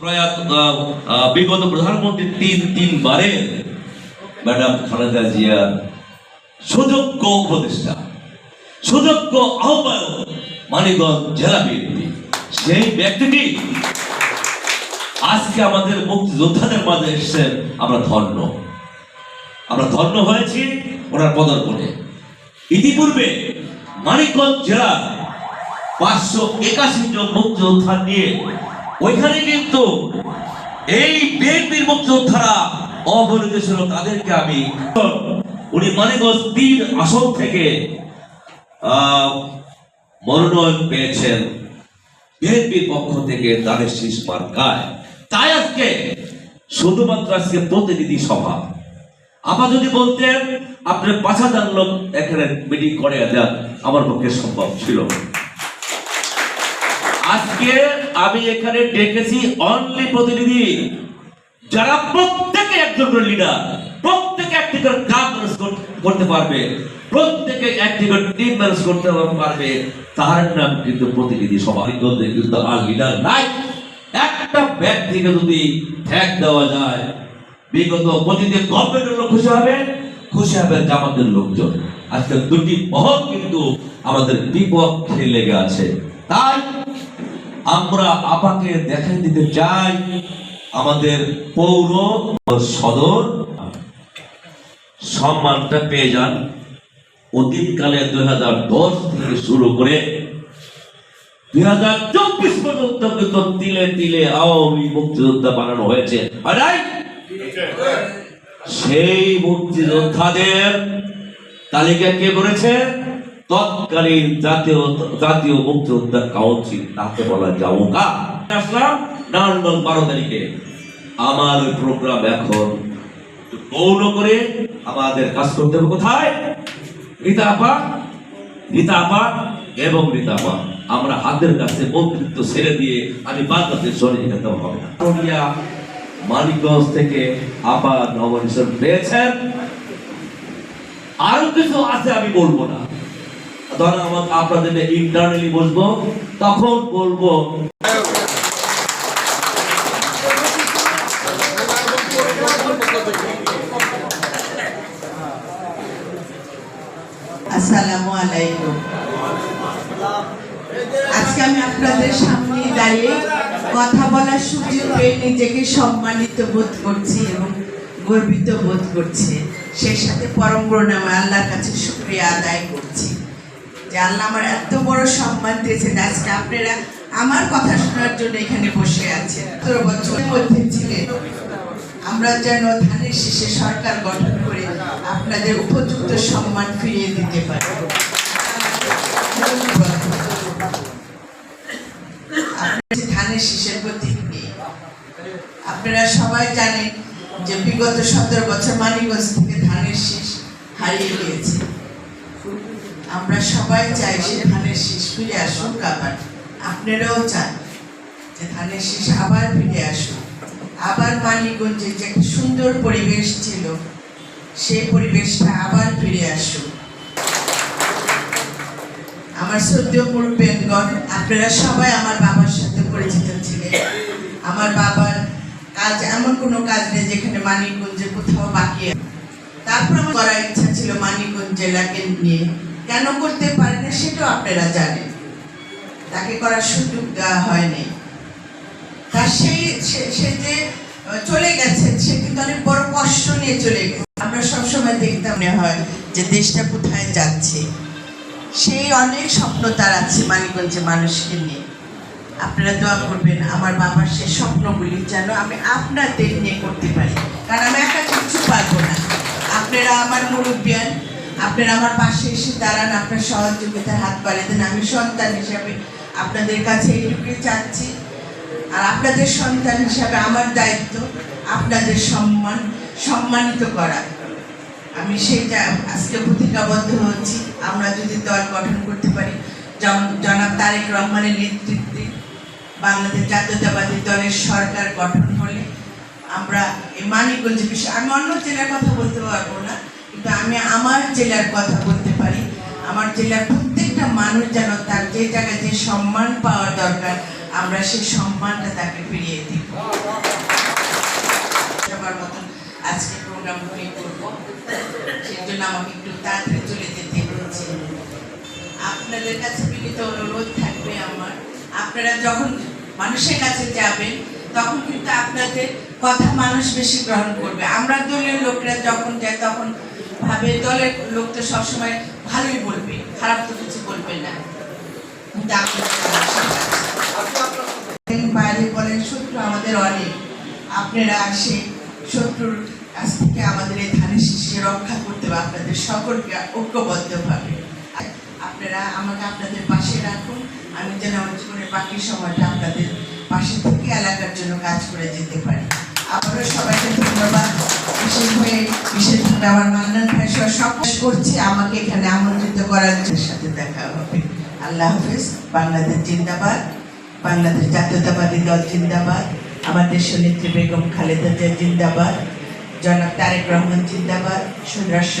প্রয়াত বিগত প্রধানমন্ত্রী তিন, তিনবারে ম্যাডাম খালেদা জিয়া সুযোগ্য উপদেষ্টা, সুযোগ্য আহ্বায়ক মানিকগঞ্জ জেলা বিএনপি। সেই ব্যক্তিটি আজকে আমাদের মুক্তিযোদ্ধাদের মাঝে এসেছেন, আমরা ধন্য। আমরা ধন্য হয়েছি ওনার পদার্পণে। ইতিপূর্বে মানিকগঞ্জ জেলা পাঁচশো একাশি জন মুক্তিযোদ্ধা নিয়ে ওইখানে কিন্তু এই বিএনপির মুক্তিযোদ্ধারা অবনীত ছিল তাদেরকে আমি উনি মানিকগঞ্জ তিন আসন থেকে মনোনয়ন পেয়েছেন। বিএনপির পক্ষ থেকে তাদের শীষ মার্কায় তাই আজকে শুধুমাত্র আজকে প্রতিনিধি সভা। আবার যদি বলতেন আপনি পাঁচ হাজার লোক এখানে মিটিং করে দেন আমার পক্ষে সম্ভব ছিল। আজকে আমি এখানে ডেকেছি অনলি প্রতিনিধি যারা প্রত্যেকে একজন লিডার প্রত্যেকে একটি করে কাজ করতে পারবে, প্রত্যেকে একটি করে টিম ম্যানেজ করতে পারবে তার নাম কিন্তু প্রতিনিধি সভায় কিন্তু আর লিডার নাই। একটা ব্যক্তিকে যদি ঠেক দেওয়া যায়, বিগত প্রতিদিন গভর্নমেন্টের লোক খুশি হবে খুশি হবে জামাতের লোকজন। আজকে দুটি মহল কিন্তু আমাদের বিপক্ষে লেগে আছে। তাই আমরা আপাকে দেখে দিতে চাই আমাদের পৌর সদর। সম্মানটা পেয়ে যান। অতীতকালে দুই হাজার দশ থেকে শুরু করে দুই হাজার চব্বিশ পর্যন্ত কিন্তু তিলে তিলে আওয়ামী মুক্তিযোদ্ধা বানানো হয়েছে। সেই মুক্তিযোদ্ধাদের তালিকা কে করেছে? তৎকালীন জাতীয় জাতীয় মুক্তিযোদ্ধা কাউন্সিল, তাকে বলা যাওকা আসলাম নারায়ণগঞ্জ বারো তারিখে। আমার প্রোগ্রাম এখন গৌণ করে আমাদের কাজ করতে হবে। কোথায়? রীতা আপা এবং রীতা আমরা হাতের কাছে মন্ত্রিত্ব ছেড়ে দিয়ে আমি বাংলাদেশ সরে যেতে হবে না। মানিকগঞ্জ থেকে আপা নবনিশন পেয়েছেন আরও কিছু আছে আমি বলব না। ধরেন আমার আপনাদের ইন্টারনালি বসবো, তখন বলব আজকে আমি আপনাদের সামনে দাঁড়িয়ে কথা বলার সুযোগ পেয়ে নিজেকে সম্মানিত বোধ করছি এবং গর্বিত বোধ করছি। সেই সাথে পরম করুণাময় আল্লাহর কাছে শুক্রিয়া আদায় করছি। যে আল্লাহ আমার এত বড় সম্মান দিয়েছেন আজকে আপনারা আমার কথা শোনার জন্য এখানে বসে আছেন। সতেরো বছরের মধ্যে ছিলেন আমরা যেন ধানের শেষে সরকার গঠন করে আপনাদের উপযুক্ত সম্মান ফিরিয়ে দিতে পারি। ধানের শীষের প্রতীক আপনারা সবাই জানেন যে বিগত সতেরো বছর মানিকগঞ্জ থেকে ধানের শীষ হারিয়ে গিয়েছে। আমরা সবাই চাই সে ধানের শীষ ফিরে আসুক আবার। আপনারাও চান যে ধানের শীষ আবার ফিরে আসুক। আবার মানিকগঞ্জে যে সুন্দর পরিবেশ ছিল, সেই পরিবেশটা আবার ফিরে আসুক। আমার সদ্য মুরব্বেনগণ আপনারা সবাই আমার বাবার সাথে পরিচিত ছিলেন। আমার বাবার কাজ এমন কোনো কাজ নেই যেখানে মানিকগঞ্জে কোথাও বাকি। তারপর আমার করার ইচ্ছা ছিল মানিকগঞ্জ জেলাকে নিয়ে। কেন করতে পারে না সেটাও আপনারা জানেন। তাকে করার সুযোগ দেওয়া হয়নি। তার সেই সে- সে যে চলে গেছে, সে কিন্তু অনেক বড় কষ্ট নিয়ে চলে গেছে। আমরা সবসময় দেখতাম মনে হয় যে দেশটা কোথায় যাচ্ছে। সেই অনেক স্বপ্ন তার আছে মানিকগঞ্জে মানুষকে নিয়ে। আপনারা দোয়া করবেন, আমার বাবার সেই স্বপ্নগুলি যেন আমি আপনাদের নিয়ে করতে পারি। কারণ আমি একা কিছু পারব না। আপনারা আমার মুরব্বিয়ান আপনারা আমার পাশে এসে দাঁড়ান, আপনার সহযোগিতার হাত বাড়িয়ে দেন। আমি সন্তান হিসাবে আপনাদের কাছে এইটুকুই চাচ্ছি। আর আপনাদের সন্তান হিসাবে আমার দায়িত্ব আপনাদের সম্মান, সম্মানিত করা। আমি সেটা আজকে প্রতিজ্ঞাবদ্ধ হচ্ছি। আমরা যদি দল গঠন করতে পারি জনাব তারেক রহমানের নেতৃত্বে বাংলাদেশ জাতীয়তাবাদী দলের সরকার গঠন হলে আমরা এই মানিকগঞ্জ বিষয়ে আমি অন্য জেলার কথা বলতে পারব না। কিন্তু আমি আমার জেলার কথা বলতে পারি। আমার জেলার প্রত্যেকটা মানুষ যেন তার যে জায়গায় যে সম্মান পাওয়ার দরকার, আমরা সেই সম্মানটা তাকে ফিরিয়ে দিব। সবার মতন আজকে প্রোগ্রাম করে করব। সেই জন্য আমাকে একটু তাড়াতাড়ি চলে যেতে হচ্ছে আপনাদের কাছে বিনীত অনুরোধ থাকবে আমার। আপনারা যখন মানুষের কাছে যাবেন, তখন কিন্তু আপনাদের কথা মানুষ বেশি গ্রহণ করবে। আমরা দলীয় লোকরা যখন যায় তখন ভাবে দলের লোক তো সবসময় ভালোই বলবে, খারাপ তো কিছু বলবে না। বাইরে বলেন, শত্রু আমাদের অনেক। আপনারা আসে শত্রুর কাছ থেকে আমাদের এই ধানের শীষকে রক্ষা করতে হবে, আপনাদের সকলকে ঐক্যবদ্ধভাবে। আপনারা আমাকে আপনাদের পাশে রাখুন, আমি যেন আমার জীবনের বাকি সময়টা আপনাদের পাশে থেকে এলাকার জন্য কাজ করে যেতে পারি। আবারও সবাইকে ধন্যবাদ। বিশেষভাবে বিশেষভাবে আমার মান্নান ভাই সব করছে। আমাকে এখানে আমন্ত্রিত করার সাথে দেখা হবে। আল্লাহ হাফিজ। বাংলাদেশ জিন্দাবাদ। বাংলাদেশ জাতীয়তাবাদী দল জিন্দাবাদ। আমার দেশের বেগম খালেদা জিয়া জিন্দাবাদ। জনাব তারেক রহমান জিন্দাবাদ। সুরাষ্ট্র